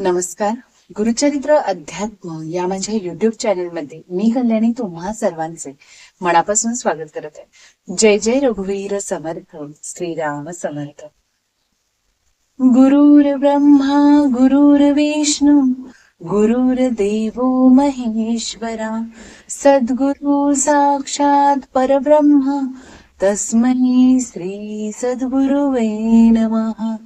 नमस्कार. गुरुचरित्र अध्यात्म या माझ्या युट्यूब चॅनेलमध्ये मी कल्याणी तुम्हा सर्वांचे मनापासून स्वागत करत आहे. जय जय रघुवीर समर्थ श्रीराम समर्थ. गुरुर ब्रह्मा गुरुर विष्णू गुरुर देवो महेश्वरा सद्गुरु साक्षात परब्रह्मा तस्मै श्री सद्गुरुवे नमः.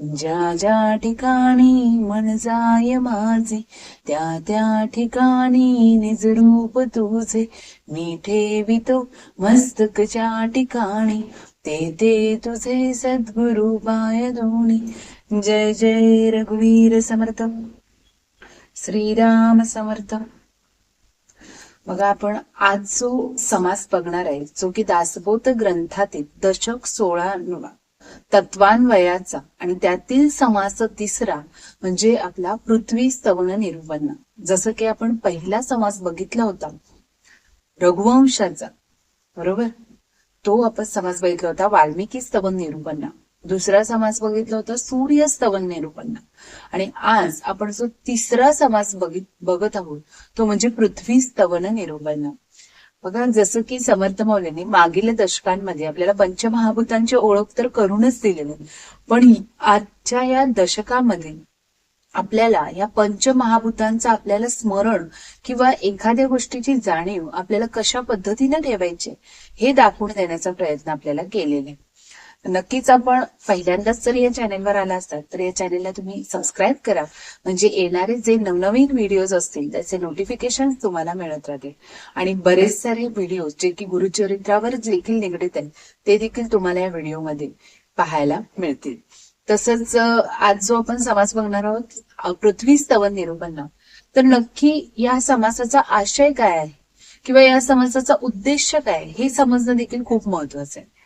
ज्या ज्या ठिकाणी मन जाय माझे त्या त्या ठिकाणी निज रूप तुझे. मी ठेवितो मस्तकच्या ठिकाणी ते ते तुझे सद्गुरु पाय दोणी जय जय रघुवीर समर्थ. श्रीराम समर्थ. मग आपण आज जो समास बघणार आहे. जो की दासबोध ग्रंथातील दशक सोळा नुवा. तत्वान्वयाचा आणि त्यातील समास तिसरा म्हणजे आपला पृथ्वी स्तवन निरूपण जसं की आपण पहिला समास बघितला होता रघुवंशाचा. बरोबर? तो आपण समास बघितला होता वाल्मिकी स्तवन निरूपण दुसरा समास बघितला होता सूर्य स्तवन निरूपण आणि आज आपण जो तिसरा समास बघित बघत आहोत तो म्हणजे पृथ्वी स्तवन निरूपण बघा जसं की समर्थ मौलीने मागील दशकांमध्ये आपल्याला पंचमहाभूतांची ओळख तर करूनच दिलेली. पण आजच्या या दशकामध्ये आपल्याला या पंचमहाभूतांचं आपल्याला स्मरण किंवा एखाद्या गोष्टीची जाणीव आपल्याला कशा पद्धतीने ठेवायची हे दाखवून देण्याचा प्रयत्न आपल्याला केलेला. आहे नक्कीच आपण पहिल्यांदाच जर या चॅनेलवर आला असतात तर या चॅनेलला तुम्ही सबस्क्राईब करा. म्हणजे येणारे जे नवनवीन व्हिडिओज असतील त्याचे नोटिफिकेशन तुम्हाला मिळत राहतील. आणि बरेच सारे व्हिडिओ जे की गुरुचरित्रावर देखील निगडीत आहेत ते देखील तुम्हाला या व्हिडिओमध्ये पाहायला मिळतील. तसंच आज जो आपण समाज बघणार आहोत पृथ्वी स्तवन निरूपण तर नक्की या समासाचा आशय काय आहे? किंवा या समासाचा उद्देश काय हे समजणं देखील खूप महत्वाचं आहे.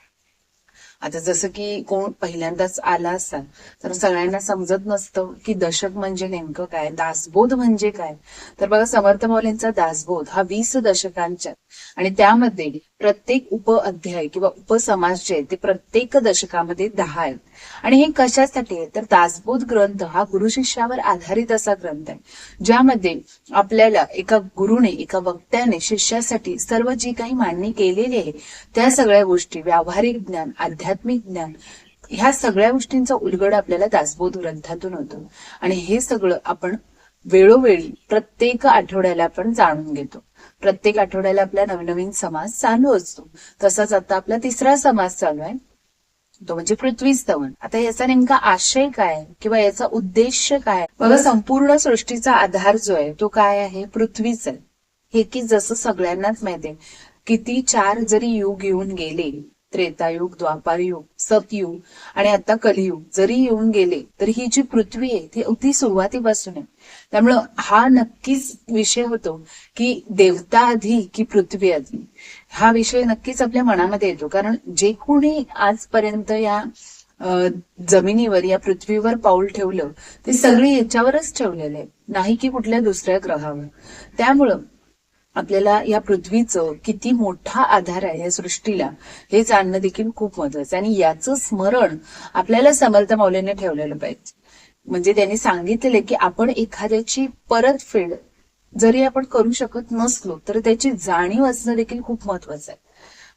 आता जसं की कोण पहिल्यांदाच आला असाल तर सगळ्यांना समजत नसतं की दशक म्हणजे नेमकं काय दासबोध म्हणजे काय. तर बघा समर्थ मौलींचा दासबोध हा वीस दशकांच्या आणि त्यामध्ये प्रत्येक उप अध्याय किंवा उपसमाज जे आहेत ते प्रत्येक दशकामध्ये दहा आहेत. आणि हे कशासाठी आहे तर दासबोध ग्रंथ हा गुरु शिष्यावर आधारित असा ग्रंथ आहे ज्यामध्ये आपल्याला एका गुरुने एका वक्त्याने शिष्यासाठी सर्व जी काही मांडणी केलेली आहे त्या सगळ्या गोष्टी व्यावहारिक ज्ञान आध्यात्मिक ज्ञान ह्या सगळ्या गोष्टींचा उलगड आपल्याला दासबोध ग्रंथातून होतो. आणि हे सगळं आपण वेळोवेळी प्रत्येक आठवड्याला आपण जाणून घेतो. प्रत्येक आठवड्याला आपला नवीन नवीन समाज चालू असतो. तसाच आता आपला तिसरा समाज चालू आहे. तो म्हणजे पृथ्वी स्तवन. आता याचा नेमका आशय काय किंवा याचा उद्देश काय बघा संपूर्ण सृष्टीचा आधार जो आहे तो काय आहे? पृथ्वीच आहे. हे की जसं सगळ्यांनाच माहितीये किती चार जरी युग येऊन गेले त्रेतायुग द्वापारयुग सतयुग आणि आता कलियुग जरी येऊन गेले तरी ही जी पृथ्वी आहे ती अगदी सुरुवातीपासून आहे. त्यामुळं हा नक्कीच विषय होतो की देवता आधी की पृथ्वी आधी. हा विषय नक्कीच आपल्या मनामध्ये येतो. कारण जे कोणी आजपर्यंत या जमिनीवर या पृथ्वीवर पाऊल ठेवलं ते सगळे याच्यावरच ठेवलेले आहे नाही की कुठल्या दुसऱ्या ग्रहावर. त्यामुळं आपल्याला या पृथ्वीचं किती मोठा आधार आहे या सृष्टीला हे जाणणं देखील खूप महत्वाचं आहे. आणि याचं स्मरण आपल्याला समर्थ मौल्याने ठेवलेलं पाहिजे. म्हणजे त्यांनी सांगितलेलं की आपण एखाद्याची परतफेड जरी आपण करू शकत नसलो तर त्याची जाणीव असणं देखील खूप महत्वाचं आहे.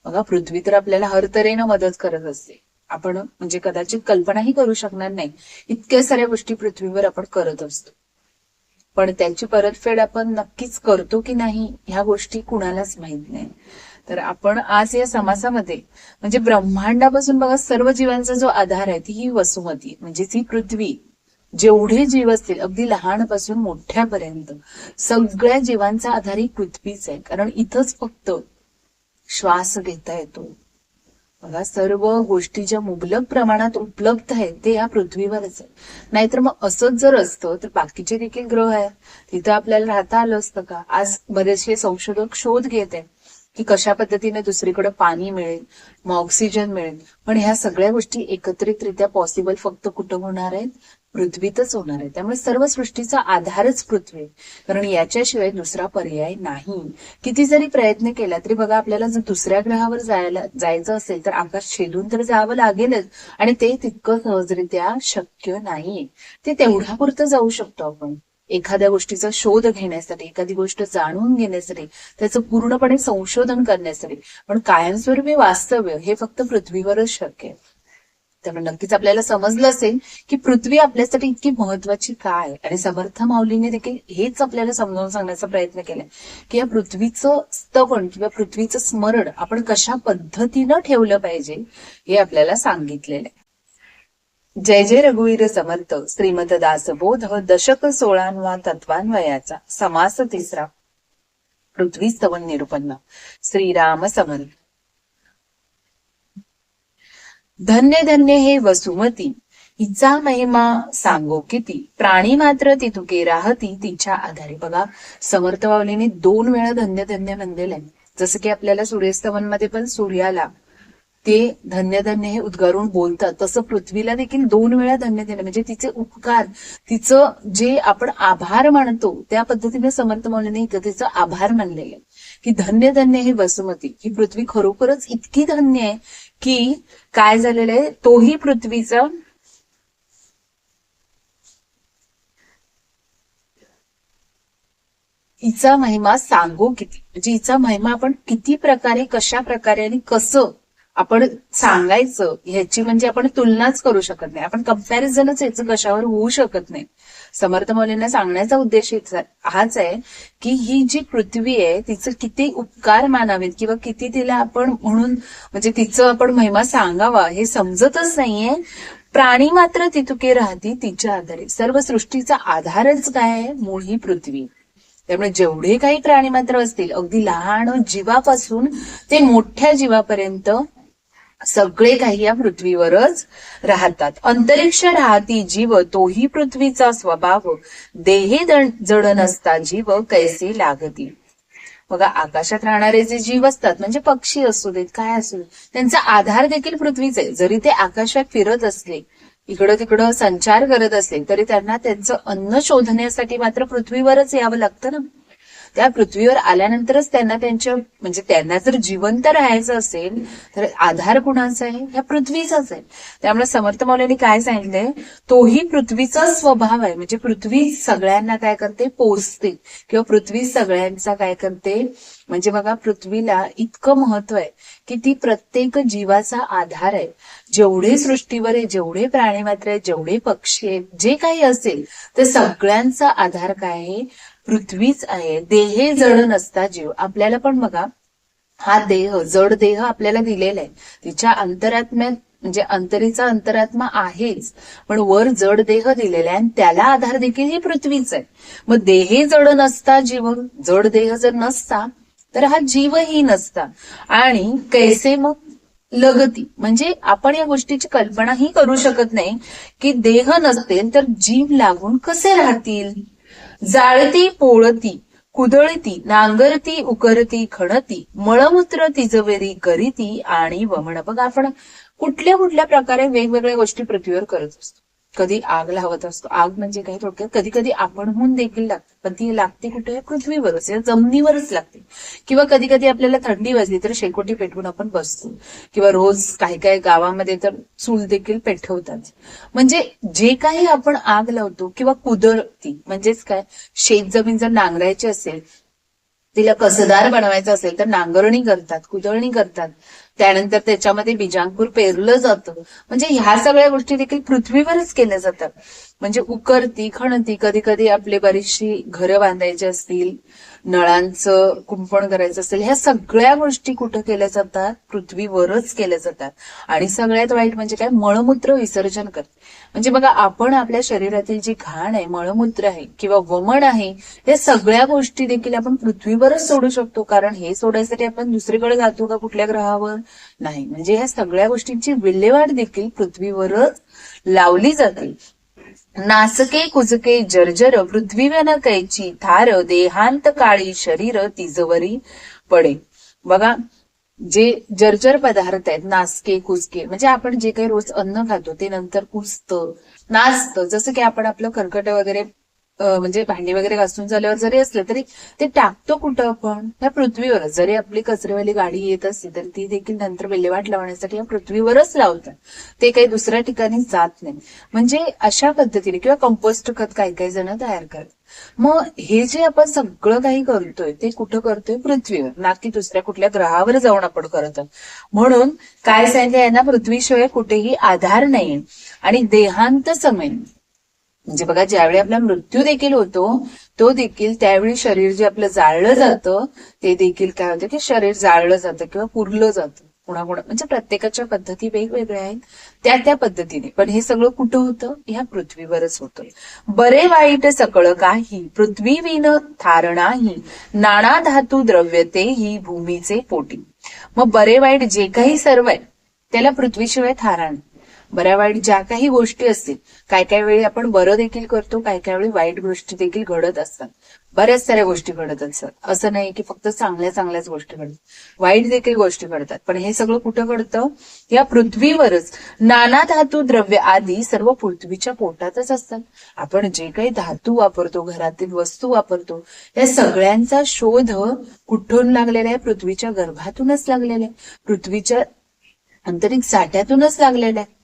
बघा पृथ्वी तर आपल्याला हर तऱ्हेनं मदत करत असते. आपण म्हणजे कदाचित कल्पनाही करू शकणार नाही. इतक्या साऱ्या गोष्टी पृथ्वीवर आपण करत असतो. पण त्याची परतफेड आपण नक्कीच करतो की नाही ह्या गोष्टी कुणालाच माहीत नाही. तर आपण आज या समासामध्ये म्हणजे ब्रह्मांडापासून बघा सर्व जीवांचा जो आधार आहे ती ही वसुमती म्हणजे ती पृथ्वी जेवढे जीव असतील अगदी लहानपासून मोठ्यापर्यंत सगळ्या जीवांचा आधार ही पृथ्वीच आहे. कारण इथंच फक्त श्वास घेता येतो. बघा सर्व गोष्टी ज्या मुबलक प्रमाणात उपलब्ध आहेत ते या पृथ्वीवरच आहे नाहीतर मग असंच जर असतं तर बाकीचे देखील ग्रह आहेत. तिथं आपल्याला राहता आलं असतं का? आज बरेचसे संशोधक शोध घेत आहेत की कशा पद्धतीने दुसरीकडे पाणी मिळेल मग ऑक्सिजन मिळेल. पण ह्या सगळ्या गोष्टी एकत्रितरित्या पॉसिबल फक्त कुठं होणार आहेत? पृथ्वीतच होणार आहे. त्यामुळे सर्व सृष्टीचा आधारच पृथ्वी कारण याच्याशिवाय दुसरा पर्याय नाही. किती जरी प्रयत्न केला तरी बघा आपल्याला जर दुसऱ्या ग्रहावर जायला जायचं असेल तर आकाश छेदून तर जावं लागेलच. आणि ते तितकं सहजरित्या शक्य नाही. ते तेवढ्यापुरतं जाऊ शकतो आपण. एखाद्या गोष्टीचा शोध घेण्यासाठी एखादी गोष्ट जाणून घेण्यासाठी त्याचं पूर्णपणे संशोधन करण्यासाठी. पण कायमस्वरूपी वास्तव्य हे फक्त पृथ्वीवरच शक्य आहे. त्यामुळे नक्कीच आपल्याला समजलं असेल की पृथ्वी आपल्यासाठी इतकी महत्वाची काय? आहे. आणि समर्थ माऊलीने देखील हेच आपल्याला समजावून सांगण्याचा प्रयत्न केला की या पृथ्वीचं स्तवन किंवा पृथ्वीचं स्मरण आपण कशा पद्धतीनं ठेवलं पाहिजे हे आपल्याला सांगितलेलं आहे. जय जय रघुवीर समर्थ. श्रीमत दासबोध दशक सोळांवा तत्वान्वयाचा समास तिसरा. पृथ्वी स्तवन निरुपन्न. श्रीराम समर्थ. धन्य धन्य हे वसुमती. हिचा महिमा सांगो किती. प्राणी मात्र ती तुके राहती तिच्या आधारे. बघा समर्थ बावलीने दोन वेळा धन्य धन्य म्हणलेलं. आहे जसं की आपल्याला सूर्यस्तवनमध्ये पण सूर्याला ते धन्य धन्य हे उद्गारून बोलतात. तसं पृथ्वीला देखील दोन वेळा धन्य धन्य म्हणजे तिचे उपकार तिचं जे आपण आभार मानतो त्या पद्धतीने समर्थ मौलीने इथं तिचं आभार मानलेले की धन्य धन्य हे वसुमती. ही पृथ्वी खरोखरच इतकी धन्य आहे की काय झालेलं आहे? तोही पृथ्वीचा हिचा महिमा सांगू किती? म्हणजे हिचा महिमा आपण किती प्रकारे कशा प्रकारे आणि कसं आपण सांगायचं ह्याची म्हणजे आपण तुलनाच करू शकत नाही. आपण कम्पॅरिझनच याचं कशावर होऊ शकत नाही. समर्थ मौलींना सांगण्याचा उद्देश हाच आहे की ही जी पृथ्वी आहे तिचं किती उपकार मानावेत किंवा किती तिला आपण म्हणून म्हणजे तिचं आपण महिमा सांगावा हे समजतच नाहीये. प्राणी मात्र तितुके राहती तिच्या आधारे. सर्व सृष्टीचा आधारच काय आहे? मूळ ही पृथ्वी. त्यामुळे जेवढे काही प्राणी मात्र असतील अगदी लहान जीवापासून ते मोठ्या जीवापर्यंत सगळे काही या पृथ्वीवरच राहतात. अंतरिक्ष राहती जीव तोही पृथ्वीचा स्वभाव. देहे जड नसता जीव कैसे लागती? बघा आकाशात राहणारे जे जीव असतात म्हणजे पक्षी असू देत काय असू देत त्यांचा आधार देखील पृथ्वीच आहे. जरी ते आकाशात फिरत असले इकडं तिकडं संचार करत असले तरी त्यांना त्यांचं अन्न शोधण्यासाठी मात्र पृथ्वीवरच यावं लागतं ना. त्या पृथ्वीवर आल्यानंतरच त्यांना त्यांच्या म्हणजे त्यांना जर जिवंत राहायचं असेल तर आधार कुणाचा आहे? ह्या पृथ्वीचाच आहे. त्यामुळे समर्थ मौल्यांनी काय सांगितलंय? तोही पृथ्वीचा स्वभाव आहे. म्हणजे पृथ्वी सगळ्यांना काय करते? पोचते किंवा पृथ्वी सगळ्यांचा काय करते? म्हणजे बघा पृथ्वीला इतकं महत्त्व आहे की ती प्रत्येक जीवाचा आधार आहे. जेवढे सृष्टीवर आहे जेवढे प्राणी मात्र आहेत जेवढे पक्षी आहेत जे काही असेल ते सगळ्यांचा आधार काय आहे? पृथ्वीच आहे. देहे जड नसता जीव. आपल्याला पण बघा हा देह जड देह आपल्याला दिलेला आहे. तिच्या अंतरात्म्यात म्हणजे अंतरीचा अंतरात्मा आहेच. पण वर जड देह दिलेला आहे आणि त्याला आधार देखील ही पृथ्वीच आहे. मग देहे जड नसता जीव. जड देह जर नसता तर हा जीवही नसता. आणि कैसे मग? लगती. म्हणजे आपण या गोष्टीची कल्पनाही करू शकत नाही की देह नसतील तर जीव लागून कसे राहतील? जाळती पोळती कुदळती नांगरती उकरती खणती मळमूत्र तिजवेरी करीती आणि वमण. बघ आपण कुठल्या कुठल्या प्रकारे वेगवेगळ्या गोष्टी पृथ्वीवर करत असतो. कधी आग लावत असतो. आग म्हणजे काय थोडक्यात? कधी कधी आपणहून देखील लागते. पण ती लागते कुठे? पृथ्वीवरच या जमिनीवरच लागते. किंवा कधी कधी आपल्याला थंडी वाजली तर शेकोटी पेटवून आपण बसतो. किंवा रोज काही काही गावामध्ये तर चूल देखील पेटवतात. म्हणजे जे काही आपण आग लावतो किंवा कुदरती म्हणजेच काय? शेत जमीन जर नांगरायची असेल तिला कसदार बनवायचं असेल तर नांगरणी करतात कुदळणी करतात. त्यानंतर त्याच्यामध्ये बीजांकूर पेरलं जातं. म्हणजे ह्या सगळ्या गोष्टी देखील पृथ्वीवरच केल्या जातात म्हणजे उकरती खणती कधी कधी आपली बरीचशी घरं बांधायची असतील नळांचं कुंपण करायचं असेल ह्या सगळ्या गोष्टी कुठं केल्या जातात? पृथ्वीवरच केल्या जातात. आणि सगळ्यात वाईट म्हणजे काय? मळमूत्र विसर्जन करते. म्हणजे बघा आपण आपल्या शरीरातील जी घाण आहे मळमूत्र आहे किंवा वमन आहे या सगळ्या गोष्टी देखील आपण पृथ्वीवरच सोडू शकतो. कारण हे सोडायसाठी आपण दुसरीकडे जातो का कुठल्या ग्रहावर? नाही. म्हणजे ह्या सगळ्या गोष्टींची विल्हेवाट देखील पृथ्वीवरच लावली जाते. नासके कुजके जर्जर पृथ्वीवन कैची थार देहांत काळी शरीर तिजवरी पडे. बघा जे जर्जर पदार्थ आहेत नासके कुजके म्हणजे आपण जे काही रोज अन्न खातो ते नंतर कुजतं नाचतं. जसं की आपण आपलं कर्कट वगैरे म्हणजे भांडी वगैरे घासून झाल्यावर जरी असलं तरी ते टाकतो कुठं आपण? ह्या पृथ्वीवरच. जरी आपली कचरेवाली गाडी येत असली तरी ती देखील नंतर विल्हेवाट लावण्यासाठी या पृथ्वीवरच लावतात. ते काही दुसऱ्या ठिकाणी जात नाही. म्हणजे अशा पद्धतीने किंवा कंपोस्ट खत काही काही जण तयार करतात. मग हे जे आपण सगळं काही करतोय ते कुठं करतोय? पृथ्वीवर. ना की दुसऱ्या कुठल्या ग्रहावर जाऊन आपण करत म्हणून काय सांगितलं यांना पृथ्वीशिवाय कुठेही आधार नाही आणि देहांत समय म्हणजे बघा ज्यावेळी आपला मृत्यू देखील होतो तो देखील त्यावेळी शरीर जे आपलं जाळलं जातं ते देखील काय होतं की शरीर जाळलं जातं किंवा पुरलं जातं. कुणाकुणा म्हणजे प्रत्येकाच्या पद्धती वेगवेगळ्या आहेत त्या त्या पद्धतीने. पण हे सगळं कुठं होतं? ह्या पृथ्वीवरच होतं. बरे वाईट सकळ काही पृथ्वी विन थारणाही नाना धातू द्रव्य ते ही भूमीचे पोटी. मग बरे वाईट जे काही सर्व आहे त्याला पृथ्वीशिवाय थारण बऱ्या वाईट ज्या काही गोष्टी असतील काय काय वेळी आपण बरं देखील करतो काय काय वेळी वाईट गोष्टी देखील घडत असतात. बऱ्याच साऱ्या गोष्टी घडत असतात. असं नाही की फक्त चांगल्या चांगल्याच गोष्टी घडतात. वाईट देखील गोष्टी घडतात. पण हे सगळं कुठं घडतं? या पृथ्वीवरच. नाना धातू द्रव्य आदी सर्व पृथ्वीच्या पोटातच असतात. आपण जे काही धातू वापरतो घरातील वस्तू वापरतो या सगळ्यांचा शोध कुठून लागलेला आहे? पृथ्वीच्या गर्भातूनच लागलेला आहे. पृथ्वीच्या आंतरिक साठ्यातूनच लागलेला आहे.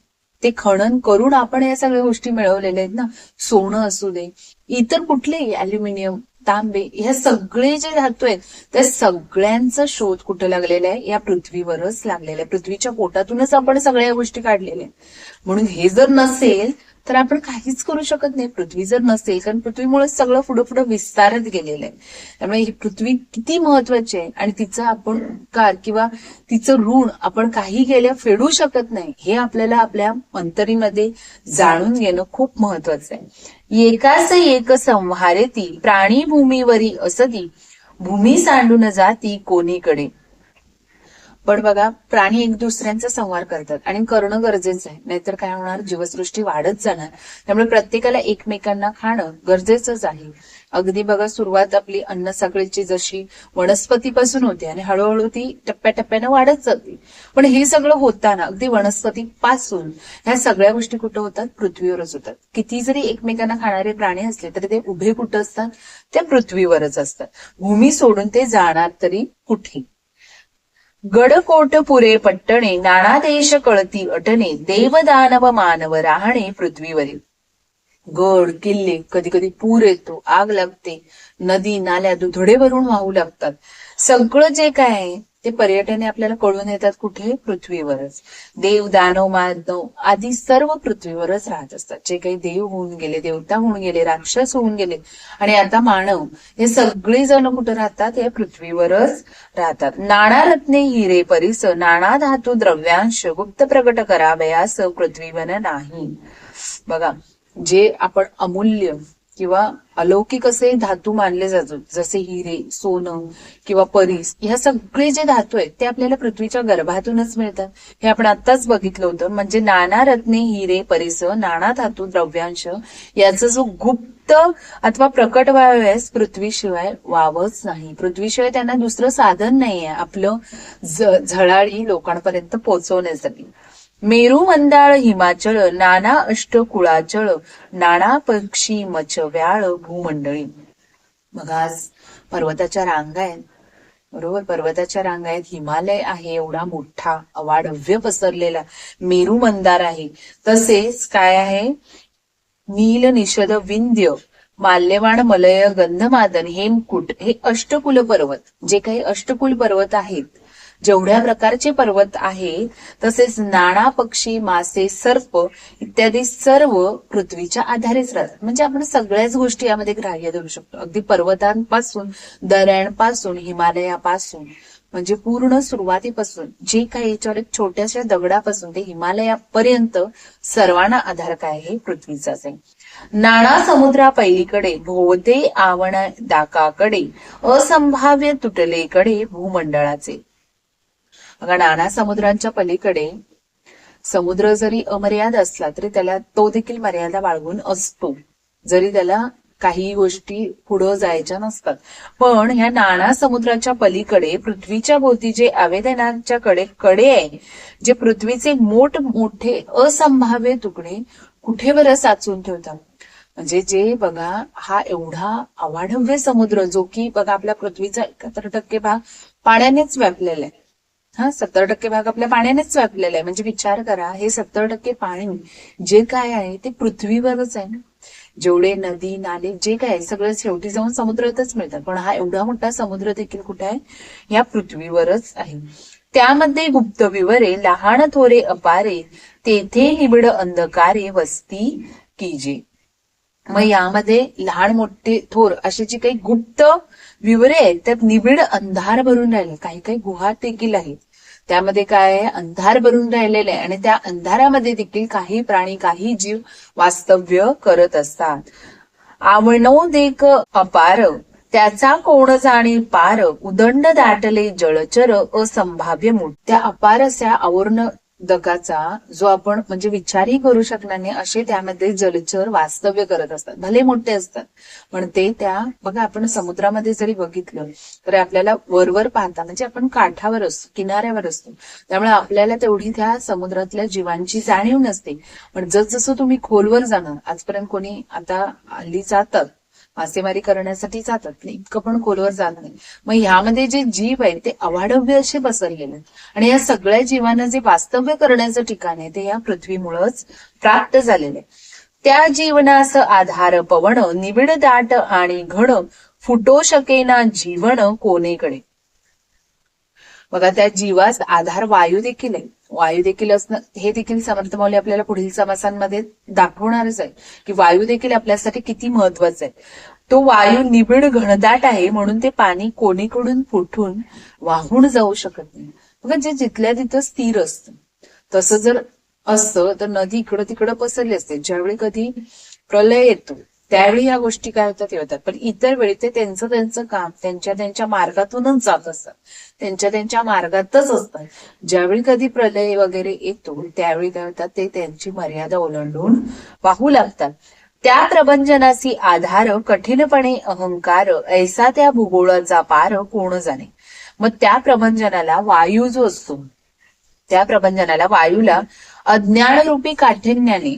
ते खणन करून आपण या सगळ्या गोष्टी मिळवलेल्या आहेत ना. सोनं असू दे इतर कुठलेही अल्युमिनियम तांबे ह्या सगळे जे धातू आहेत त्या सगळ्यांचा शोध कुठं लागलेला आहे? या पृथ्वीवरच लागलेला आहे. पृथ्वीच्या पोटातूनच आपण सगळ्या गोष्टी काढलेल्या आहेत. म्हणून हे जर नसेल तर आपण काहीच करू शकत नाही. पृथ्वी जर नसेल कारण पृथ्वीमुळे सगळं पुढं पुढं विस्तारत गेलेलं आहे. त्यामुळे ही पृथ्वी किती महत्वाची आहे आणि तिचा आपण उपकार किंवा तिचं ऋण आपण काही गेल्या फेडू शकत नाही हे आपल्याला आपल्या अंतरीमध्ये जाणून घेणं खूप महत्वाचं आहे. एकाच एक संहारेती प्राणी भूमीवरी असती. भूमी सांडून जाती कोणीकडे. पण बघा प्राणी एक दुसऱ्यांचा संवार करतात आणि करणं गरजेचं आहे. नाहीतर काय होणार? जीवसृष्टी वाढत जाणार. त्यामुळे प्रत्येकाला एकमेकांना खाणं गरजेचंच आहे. अगदी बघा सुरुवात आपली अन्न साखळीची जशी वनस्पतीपासून होते आणि हळूहळू ती टप्प्याटप्प्यानं वाढत जाते. पण हे सगळं होताना अगदी वनस्पती पासून ह्या सगळ्या गोष्टी कुठं होतात? पृथ्वीवरच होतात. किती जरी एकमेकांना खाणारे प्राणी असले तरी ते उभे कुठं असतात? त्या पृथ्वीवरच असतात. भूमी सोडून ते जाणार तरी कुठे? गडकोट पुरे पट्टणे नाना देश कळती अटणे देवदानव मानव राहणे पृथ्वीवरील. गड किल्ले कधी कधी पूर येतो आग लागते. नदी नाल्या दुधडे भरून वाहू लागतात. सगळं जे काय आहे ते पर्यटने आपल्याला कळून येतात कुठे? पृथ्वीवरच. देव दानव मानव आदी सर्व पृथ्वीवरच राहत असतात. जे काही देव होऊन गेले देवता होऊन गेले राक्षस होऊन गेले आणि आता मानव हे सगळे जण कुठे राहतात? या पृथ्वीवरच राहतात. नाना रत्ने हिरे परिस नाना धातू द्रव्यांश गुप्त प्रकट करावयास पृथ्वीवन नाही. बघा जे आपण अमूल्य किंवा अलौकिक असे धातू मानले जातात जसे हिरे सोनं किंवा परीस ह्या सगळे जे धातू आहेत ते आपल्याला पृथ्वीच्या गर्भातूनच मिळतात. हे आपण आताच बघितलं होतं. म्हणजे नाना रत्ने हिरे परिस नाना धातू द्रव्यांश याचा जो गुप्त अथवा प्रकट व्हाव्यास पृथ्वीशिवाय वावच नाही. पृथ्वीशिवाय त्यांना दुसरं साधन नाहीये. आपलं झळाळी लोकांपर्यंत पोहोचवण्यासाठी. मेरू मंदाळ हिमाचळ नाना अष्टकुळाचळ नाना पक्षी मचव्याळ भूमंडळी. मग आज पर्वताच्या रांगा आहेत. बरोबर पर्वताच्या रांगा आहेत. हिमालय आहे एवढा मोठा अवाढव्य पसरलेला मेरू मंदार आहे. तसेच काय आहे? नील निषद विंध्य माल्यवाण मलय गंधमादन हेमकुट हे अष्टकुल पर्वत जे काही अष्टकुल पर्वत आहेत जेवढ्या प्रकारचे पर्वत आहेत तसेच नाना पक्षी मासे सर्प इत्यादी सर्व पृथ्वीच्या आधारेच राहतात. म्हणजे आपण सगळ्याच गोष्टी यामध्ये ग्राह्य धरू शकतो. अगदी पर्वतांपासून दऱ्यांपासून हिमालयापासून म्हणजे पूर्ण सुरुवातीपासून जे काही याच्यावर एक छोट्याशा दगडापासून ते हिमालयापर्यंत सर्वांना आधार काय आहे पृथ्वीचाच आहे नाणा समुद्रा पैलीकडे भोवते आवण दाकाकडे असंभाव्य तुटलेकडे भूमंडळाचे. बघा नाना समुद्रांच्या पलीकडे समुद्र जरी अमर्याद असला तरी त्याला तो देखील मर्यादा बाळगून असतो. जरी त्याला काही गोष्टी पुढं जायच्या नसतात. पण ह्या नाना समुद्राच्या पलीकडे पृथ्वीच्या भोवती जे आवेदनाच्या कडे कडे आहे जे पृथ्वीचे मोठ मोठे असंभाव्य तुकडे कुठे बरं साचून ठेवतात? म्हणजे जे बघा हा एवढा अवाढव्य समुद्र जो की बघा आपल्या पृथ्वीचा एकाहत्तर टक्के भाग पाण्यानेच व्यापलेला आहे. हा सत्तर टक्के भाग आपल्या पाण्यानेच व्यापलेला आहे. म्हणजे विचार करा हे सत्तर टक्के पाणी जे काय आहे ते पृथ्वीवरच आहे ना. जेवढे नदी नाले जे काय सगळं शेवटी जाऊन समुद्रातच मिळतात पण हा एवढा मोठा समुद्र देखील कुठे आहे? या पृथ्वीवरच आहे. त्यामध्ये गुप्त विवरे लहान थोरे अपारे तेथे निबिड अंधकारे वस्ती कीजे. मग यामध्ये लहान मोठे थोर अशी जी काही गुप्त विवरे त्यात निबिड अंधार भरून राहिले. काही काही गुहा देखील आहेत. त्यामध्ये काय अंधार भरून राहिलेले आणि त्या अंधारामध्ये देखील काही प्राणी काही जीव वास्तव्य करत असतात. आवणव देख अपार त्याचा कोण जाणे पार? उदंड दाटले जळचर असंभाव्य मूठ त्या अपार अशा आवर्ण दगाचा जो आपण म्हणजे विचारही करू शकणार नाही असे त्यामध्ये जलचर वास्तव्य करत असतात. भले मोठे असतात पण ते त्या बघा आपण समुद्रामध्ये जरी बघितलं तर आपल्याला वरवर पाहता म्हणजे आपण काठावर असतो किनाऱ्यावर असतो. त्यामुळे आपल्याला तेवढी त्या समुद्रातल्या जीवांची जाणीव नसते. पण जसजसं तुम्ही खोलवर जाणार आजपर्यंत कोणी आता हल्ली जातात मासेमारी करण्यासाठी जातात इतकं पण खोलवर जात नाही. मग ह्यामध्ये जे जीव आहे ते अवाढव्य असे पसरलेले आणि या सगळ्या जीवांना जे वास्तव्य करण्याचं ठिकाण आहे ते या पृथ्वीमुळंच प्राप्त झालेलं आहे. त्या जीवनास आधार पवन निबिड दाट आणि घड फुटो शकेना जीवन कोणेकडे? बघा त्या जीवास आधार वायू देखील आहे. वायू देखील असणं हे देखील समर्थ मौली आपल्याला पुढील समासांमध्ये दाखवणारच आहे की वायू देखील आपल्यासाठी किती महत्त्वाचा आहे. तो वायू निबिड घनदाट आहे म्हणून ते पाणी कोणीकडून फुटून वाहून जाऊ शकत नाही. बघा जे जिथल्या तिथं स्थिर असतं तसं जर असतं तर नदी इकडं तिकडं पसरली असते. ज्यावेळी कधी प्रलय येतो त्यावेळी या गोष्टी काय होतात हे होतात. पण इतर वेळी ते त्यांचं त्यांचं काम त्यांच्या त्यांच्या मार्गातूनच जात असतात. त्यांच्या त्यांच्या मार्गातच असतात. ज्यावेळी कधी प्रलय वगैरे येतो त्यावेळी काय होतात ते त्यांची मर्यादा ओलांडून वाहू लागतात. त्या प्रबंधनाची आधार कठीणपणे अहंकार ऐसा त्या भूगोळाचा पार कोण जाणे? मग त्या प्रबंधनाला वायू जो असतो त्या प्रबंधनाला वायूला अज्ञानरूपी काठिण्याने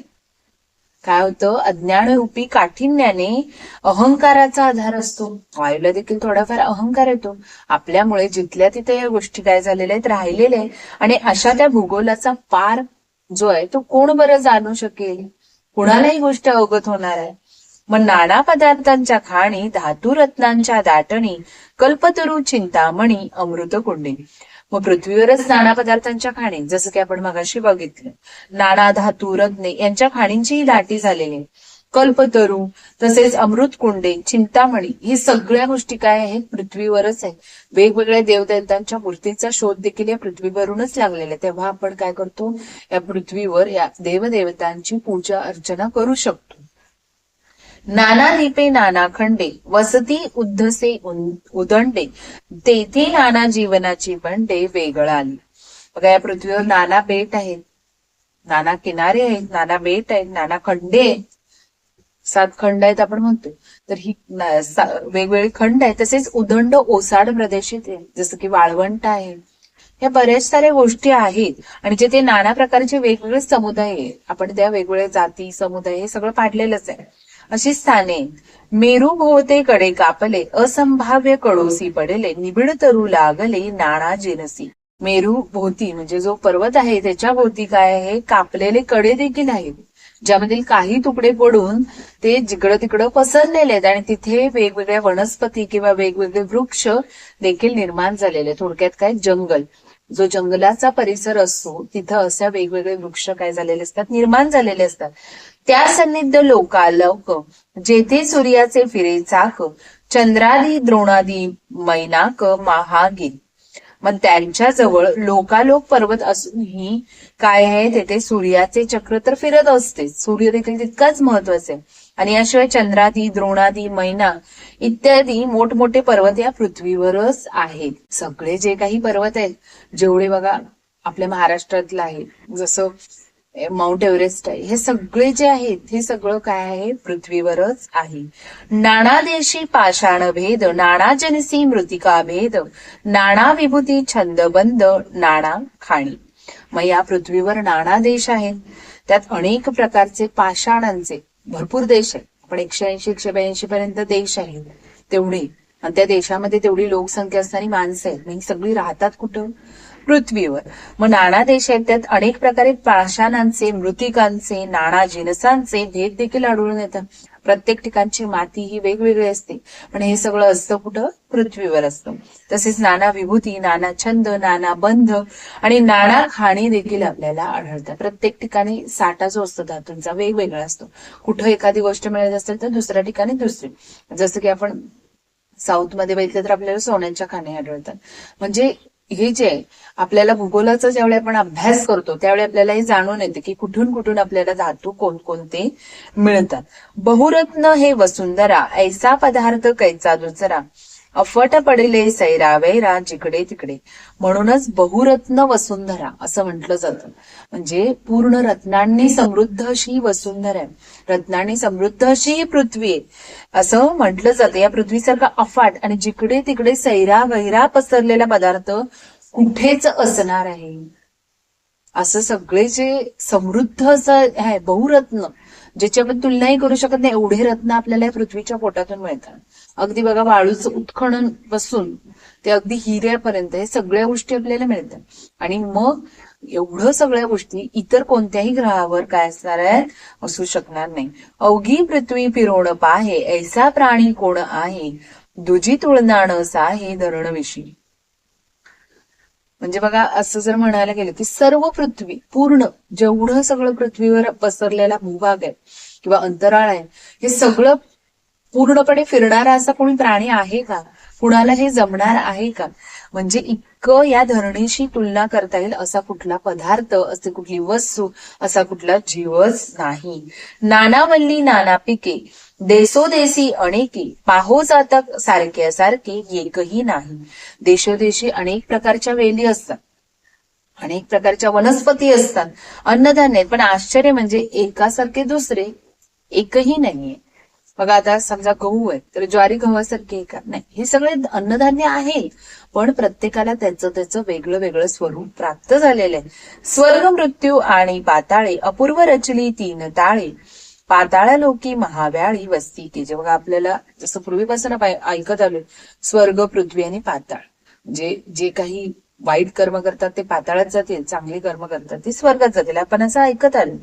काय होतं? अज्ञानरूपी काठिण्याने अहंकाराचा आधार असतो. वायूला देखील थोडाफार अहंकार येतो. आपल्यामुळे जिथल्या तिथे या गोष्टी काय झालेल्या आहेत राहिलेल्या आहेत. आणि अशा त्या भूगोलाचा पार जो आहे तो कोण बरं जाणू शकेल? कुणालाही गोष्ट अवगत होणार आहे. मग नाना पदार्थांच्या खाणी धातुरत्नांच्या दाटणी कल्पतरू चिंतामणी अमृतकुंडी मग पृथ्वीवरच नाना पदार्थांच्या खाणी जसं की आपण मगाशी बघितलं. नाना धातू रत्ने यांच्या खाणींचीही दाटी झालेली आहे. कल्पतरू तसेच अमृतकुंडे चिंतामणी ही सगळ्या गोष्टी काय आहेत? पृथ्वीवरच आहेत. वेगवेगळ्या देवदेवतांच्या मूर्तीचा शोध देखील या पृथ्वीवरूनच लागलेला आहे. तेव्हा आपण काय करतो? या पृथ्वीवर या देवदेवतांची पूजा अर्चना करू शकतो. नाना दीपे नाना खंडे वसती उद्धसे उदंडे. तेथे नाना जीवनाची बंडे वेगळा आली. बघा या पृथ्वीवर नाना बेट आहेत. नाना किनारे आहेत नाना बेट आहेत नाना खंडे आहेत. सात खंड आहेत आपण म्हणतो तर ही वेगवेगळे खंड आहेत. तसेच उदंड ओसाड प्रदेशात आहे जसं की वाळवंट आहे. या बऱ्याच साऱ्या गोष्टी आहेत. आणि जे ते नाना प्रकारचे वेगवेगळे समुदाय आहेत आपण त्या वेगवेगळ्या जाती समुदाय हे सगळं पाडलेलंच आहे. अशी स्थाने. मेरू भोवते कडे कापले असंभाव्य कडोसी पडले निबिड तरू लागले नाणा जिनसी. मेरू भोवती म्हणजे जो पर्वत आहे त्याच्या भोवती काय आहे? कापलेले कडे देखील आहेत. ज्यामधील काही तुकडे पडून ते जिकडं तिकडं पसरलेले आहेत आणि तिथे वेगवेगळ्या वनस्पती किंवा वेगवेगळे वृक्ष देखील निर्माण झालेले थोडक्यात काय? जंगल. जो जंगलाचा परिसर असतो तिथं अशा वेगवेगळे वृक्ष काय झालेले असतात? निर्माण झालेले असतात. त्या सन्निध लोकालोक जेथे सूर्याचे फिरे चाक चंद्रादी द्रोणादी मैनाक महागिल मग त्यांच्या जवळ लोकालोक पर्वत असूनही काय आहे? तेथे सूर्याचे चक्र तर फिरत असते. सूर्य देखील तितकाच महत्त्वाचे आहे. आणि याशिवाय चंद्रादी द्रोणादी मैना इत्यादी मोठमोठे पर्वत या पृथ्वीवरच आहेत. सगळे जे काही पर्वत आहेत जेवढे बघा आपल्या महाराष्ट्रातलं आहे जसं माउंट एव्हरेस्ट आहे. हे सगळे जे आहेत हे सगळं काय आहे? पृथ्वीवरच आहे. नाना देशी पाषाण भेद नाना जनसी मृतिका भेद नाना विभूती छंदबंद नाना खाणी. मग या पृथ्वीवर नाना देश आहेत. त्यात अनेक प्रकारचे पाषाणांचे भरपूर देश आहेत. पण एकशे ऐंशी एकशे ब्याऐंशी पर्यंत देश आहेत. तेवढे. आणि त्या देशामध्ये तेवढी लोकसंख्या असणारी माणसं आहेत. मग ही सगळी राहतात कुठं? पृथ्वीवर. मग नाना देश आहेत त्यात अनेक प्रकारे पाषाणांचे मृतिकांचे नाना जिनसांचे भेद देखील आढळून येतात. प्रत्येक ठिकाणची माती ही वेगवेगळी असते. पण हे सगळं असतं कुठं? पृथ्वीवर असतं. तसेच नाना विभूती नाना छंद नाना बंध आणि नाना खाणी देखील आपल्याला आढळतात. प्रत्येक ठिकाणी साठा जो असतो धातूंचा वेगवेगळा असतो. कुठं एखादी गोष्ट मिळत असेल तर दुसऱ्या ठिकाणी दुसरी. जसं की आपण साऊथमध्ये बघितलं तर आपल्याला सोन्याच्या खाणी आढळतात. म्हणजे हे जे आपल्याला भूगोलाचा ज्यावेळी आपण अभ्यास करतो त्यावेळी आपल्याला हे जाणून येते की कुठून कुठून आपल्याला धातू कोणकोणते मिळतात. बहुरत्न हे वसुंधरा ऐसा पदार्थ कैचा दुसरा. अफाट पडले सैरा वैरा जिकडे तिकडे. म्हणूनच बहुरत्न वसुंधरा असं म्हटलं जातं. म्हणजे पूर्ण रत्नांनी समृद्ध अशी ही वसुंधरा आहे. रत्नांनी समृद्ध अशी ही पृथ्वी आहे. असं म्हटलं जातं. या पृथ्वीसारखा अफाट आणि जिकडे तिकडे सैरा वैरा पसरलेला पदार्थ कुठेच असणार आहे. असं सगळे जे समृद्ध असं आहे बहुरत्न ज्याच्यावर तुलनाही करू शकत नाही एवढे रत्न आपल्याला या पृथ्वीच्या पोटातून मिळतात. अगदी बघा वाळूचं उत्खनन बसून ते अगदी हिऱ्यापर्यंत हे सगळ्या गोष्टी आपल्याला मिळतात. आणि मग एवढं सगळ्या गोष्टी इतर कोणत्याही ग्रहावर काय असणार आहेत असू शकणार नाही. अवघी पृथ्वी फिरवण पाहे ऐसा प्राणी कोण आहे? दुजी तुळना आहे धरणविषयी. म्हणजे बघा असं जर म्हणायला गेलं की सर्व पृथ्वी पूर्ण जेवढं सगळं पृथ्वीवर पसरलेला भूभाग आहे किंवा अंतराळ आहे हे सगळं पूर्णपणे फिरणारा असा कोणी प्राणी आहे का? कुणाला हे जमणार आहे का? म्हणजे इतकं या धरणीशी तुलना करता येईल असा कुठला पदार्थ असे कुठली वस्तू असा कुठला जीवच नाही. नानावल्ली नाना पिके देसोदेशी अनेकी पाहो जातक सारखे सारखे एकही नाही. देशोदेशी अनेक प्रकारच्या वेली असतात. अनेक प्रकारच्या वनस्पती असतात. अन्नधान्य पण आश्चर्य म्हणजे एकासारखे दुसरे एकही नाहीये. बघा आता समजा गहू आहे तर ज्वारी गव्हासारखी आहे. का नाही हे सगळे अन्नधान्य आहे पण प्रत्येकाला त्यांचं त्याचं वेगळं वेगळं स्वरूप प्राप्त झालेलं आहे. स्वर्ग मृत्यू आणि पाताळे अपूर्व रचली तीन ताळे. पाताळा लोकी महाव्याळी वस्ती की जे बघा आपल्याला जसं पूर्वीपासून ऐकत आलो स्वर्ग पृथ्वी आणि पाताळ. म्हणजे जे काही वाईट कर्म करतात ते पाताळात जातील चांगली कर्म करतात ते स्वर्गात जातील. आपण असं ऐकत आलो.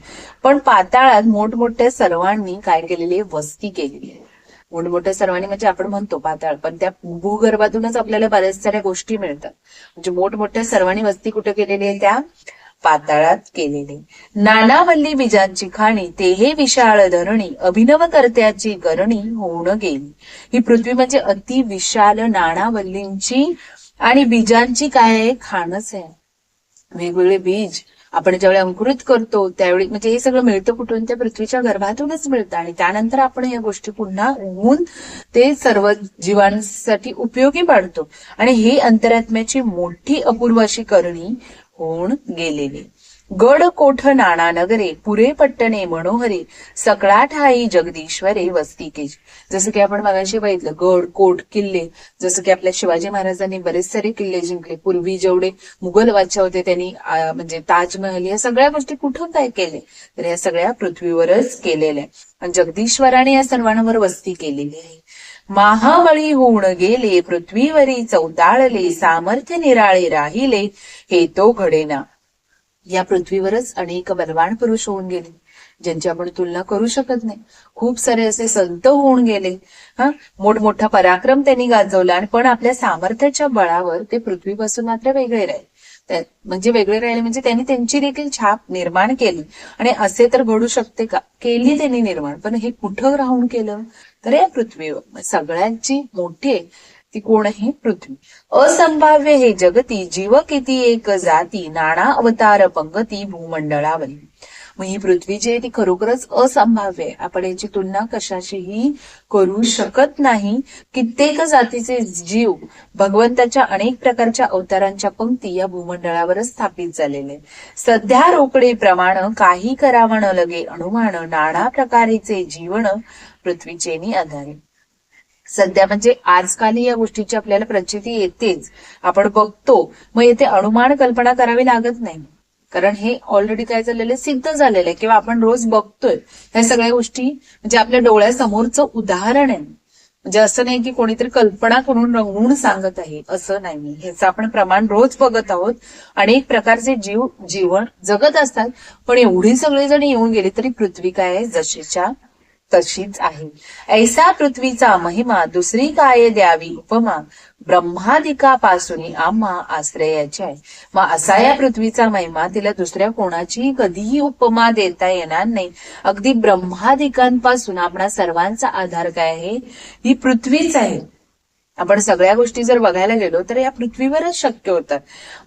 पण पाताळात मोठमोठ्या सर्वांनी काय केलेली आहे? वस्ती केलेली आहे. मोठमोठ्या सर्वांनी म्हणजे आपण म्हणतो पाताळ पण त्या भूगर्भातूनच आपल्याला बऱ्याच साऱ्या गोष्टी मिळतात. म्हणजे मोठमोठ्या सर्वांनी वस्ती कुठे केलेली आहे? त्या पाताळात केलेली नानावल्ली बीजांची खाणी ते हे विशाळ धरणी अभिनव कर्त्याची गरणी होऊन गेली. ही पृथ्वी म्हणजे अति विशाल नानावल्लींची आणि बीजांची काय आहे? खाणच आहे. वेगवेगळे बीज आपण ज्यावेळी अंकुरित करतो त्यावेळी म्हणजे हे सगळं मिळतं कुठून? त्या पृथ्वीच्या गर्भातूनच मिळतं. आणि त्यानंतर आपण या गोष्टी पुन्हा उगवून ते सर्व जीवांसाठी उपयोगी पाडतो. आणि ही अंतरात्म्याची मोठी अपूर्व अशी करणी होऊन गेलेली. गड कोठ नाना नगरे पुरे पट्टणे मनोहरे सकळा ठाई जगदीश्वरे वस्ती केज जसं की आपण मगाशी बघितलं गड कोट किल्ले. जसं की आपल्या शिवाजी महाराजांनी बरेच सारे किल्ले जिंकले. पूर्वी जेवढे मुघल बादशाह होते त्यांनी म्हणजे ताजमहल या सगळ्या गोष्टी कुठून काय केले? तर या सगळ्या पृथ्वीवरच केलेल्या आणि जगदीश्वराने या सर्वांवर वस्ती केलेली आहे. महाबळी होऊन गेले पृथ्वीवरी चौताळले सामर्थ्य निराळे राहिले हे तो घडेना. या पृथ्वीवरच अनेक बलवान पुरुष होऊन गेले ज्यांची आपण तुलना करू शकत नाही. खूप सारे असे संत होऊन गेले. हा मोठमोठा पराक्रम त्यांनी गाजवला आणि पण आपल्या सामर्थ्याच्या बळावर ते पृथ्वीपासून मात्र वेगळे राहिले. त्या- म्हणजे वेगळे राहिले म्हणजे त्यांनी त्यांची देखील छाप निर्माण केली. आणि असे तर घडू शकते का? केली त्यांनी निर्माण. पण हे कुठं राहून केलं? तर या पृथ्वीवर. सगळ्यांची मोठी आहे. ती कोण आहे पृथ्वी। असंभाव्य हे जगती जीव किती एक जाती नाना अवतार पंगती भूमंडळावरी। मग ही पृथ्वी जी आहे ती खरोखरच असंभाव्य आहे. आपण याची तुलना कशाशीही करू शकत नाही. कित्येक जातीचे जीव भगवंताच्या अनेक प्रकारच्या अवतारांच्या पंक्ती या भूमंडळावरच स्थापित झालेले सध्या रोकडे प्रमाण काही करावं न लगे अनुमान नाना प्रकारेचे जीवन पृथ्वीचेनी आधारे सध्या म्हणजे आजकालही या गोष्टीची आपल्याला प्रचिती येतेच. आपण बघतो मग येथे अनुमान कल्पना करावी लागत नाही. कारण हे ऑलरेडी काय झालेलं सिद्ध झालेलं आहे. किंवा आपण रोज बघतोय ह्या सगळ्या गोष्टी म्हणजे आपल्या डोळ्यासमोरचं उदाहरण आहे. म्हणजे असं नाही की कोणीतरी कल्पना करून रंगवून सांगत आहे. असं नाही. ह्याचं आपण प्रमाण रोज बघत आहोत. अनेक प्रकारचे जीव जीवन जगत असतात. पण एवढी सगळी जण येऊन गेली तरी पृथ्वी काय आहे? जशीच्या तशीच आहे. ऐसा पृथ्वीचा महिमा दुसरी काय द्यावी? उपमा. ब्रह्मादिकापासून आम्हा आश्रयाची आहे. मग असा या पृथ्वीचा महिमा तिला दुसऱ्या कोणाचीही कधीही उपमा देता येणार नाही. अगदी ब्रह्मादिकांपासून आपणा सर्वांचा आधार काय आहे? ही पृथ्वीच आहे. आपण सगळ्या गोष्टी जर बघायला गेलो तर या पृथ्वीवरच शक्य होतात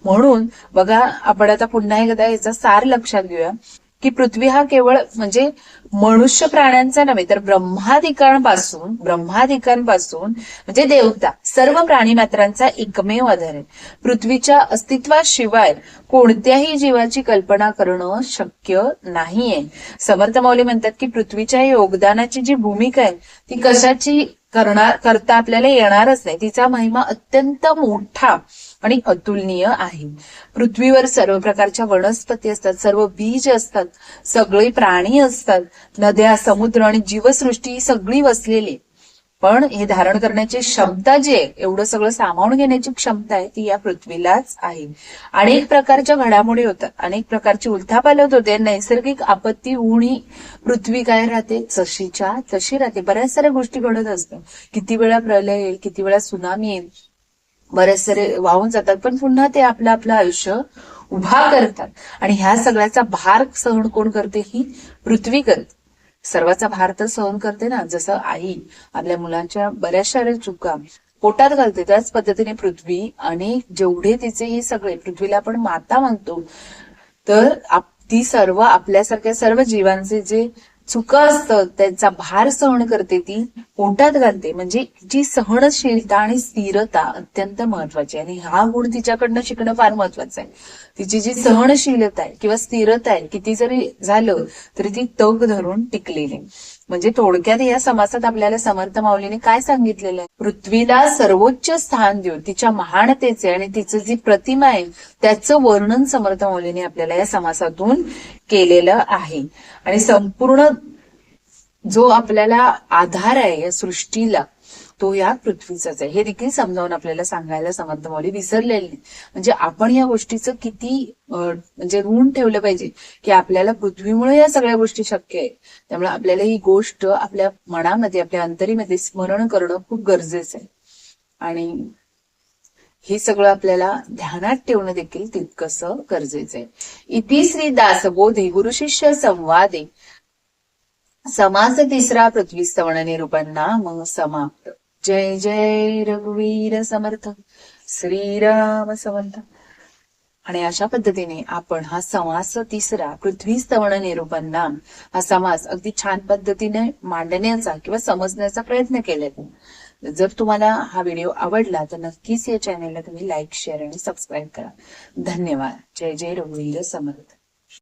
म्हणून बघा आपण आता पुन्हा एकदा याचा सार लक्षात घेऊया. की पृथ्वी हा केवळ म्हणजे मनुष्य प्राण्यांचा नव्हे तर ब्रह्मादिकांपासून ब्रह्मादिकांपासून म्हणजे देवता सर्व प्राणी मात्रांचा एकमेव आधार आहे. पृथ्वीच्या अस्तित्वाशिवाय कोणत्याही जीवाची कल्पना करणं शक्य नाहीये. समर्थ माऊली म्हणतात की पृथ्वीच्या योगदानाची जी भूमिका आहे ती कशाची करणार करता आपल्याला येणारच नाही. तिचा महिमा अत्यंत मोठा आणि अतुलनीय आहे. पृथ्वीवर सर्व प्रकारच्या वनस्पती असतात सर्व बीज असतात सगळे प्राणी असतात नद्या समुद्र आणि जीवसृष्टी ही सगळी वसलेली. आहे. पण हे धारण करण्याची क्षमता जी आहे एवढं सगळं सामावून घेण्याची क्षमता आहे ती या पृथ्वीलाच आहे. अनेक प्रकारच्या घडामोडी होतात अनेक प्रकारची उलथापालत होते नैसर्गिक आपत्ती उणी पृथ्वी काय राहते? जशीच्या तशी राहते. बऱ्याच साऱ्या गोष्टी घडत असतात. किती वेळा प्रलय येईल किती वेळा सुनामी येईल बरेच सारे वाहून जातात पण पुन्हा ते आपलं आपलं आयुष्य उभा करतात. आणि ह्या सगळ्याचा भार सहन कोण करते? ही पृथ्वी करते. सर्वाचा भार तर सहन करते ना. जसं आई आपल्या मुलांच्या बऱ्याचशा चुका पोटात घालते त्याच पद्धतीने पृथ्वी आणि जेवढे तिचे हे सगळे पृथ्वीला आपण माता म्हणतो तर ती सर्व आपल्यासारख्या सर्व जीवांचे जे चुका असतं त्यांचा भार सहन करते ती पोटात घालते. म्हणजे जी सहनशीलता आणि स्थिरता अत्यंत महत्वाची आहे. आणि हा गुण तिच्याकडनं शिकणं फार महत्वाचं आहे. तिची जी सहनशीलता आहे किंवा स्थिरता आहे किती जरी झालं तरी ती तग धरून टिकलेली. म्हणजे थोडक्यात या समासात आपल्याला समर्थ माऊलीने काय सांगितलेलं आहे? पृथ्वीला सर्वोच्च स्थान देऊन तिच्या महानतेचे आणि तिचं जी प्रतिमा आहे त्याचं वर्णन समर्थ माऊलीने आपल्याला या समासातून केलेलं आहे. आणि संपूर्ण जो आपल्याला आधार आहे या सृष्टीला तो या पृथ्वीचाच आहे हे देखील समजावून आपल्याला सांगायला समर्थ मौली विसरलेली नाही. म्हणजे आपण या गोष्टीचं किती म्हणजे ऋण ठेवलं पाहिजे की आपल्याला पृथ्वीमुळे या सगळ्या गोष्टी शक्य आहे. त्यामुळे आपल्याला ही गोष्ट आपल्या मनामध्ये आपल्या अंतरीमध्ये स्मरण करणं खूप गरजेचं आहे. आणि हे सगळं आपल्याला ध्यानात ठेवणं देखील तितकस गरजेचं आहे. इति श्री दासबोधे गुरु शिष्य संवादे. समास तिसरा पृथ्वी स्तवण निरूपण मग समाप्त. जय जय रघुवीर समर्थ श्रीराम समर्थ. आणि अशा पद्धतीने आपण हा समास तिसरा पृथ्वी स्तवण निरूपण नाम हा समास अगदी छान पद्धतीने मांडण्याचा किंवा समजण्याचा प्रयत्न केलेला जर तुम्हाला हा व्हिडिओ आवडला तर नक्कीच या चॅनेलला तुम्ही लाईक शेअर आणि सबस्क्राईब करा. धन्यवाद. जय जय रघुवीर समर्थ.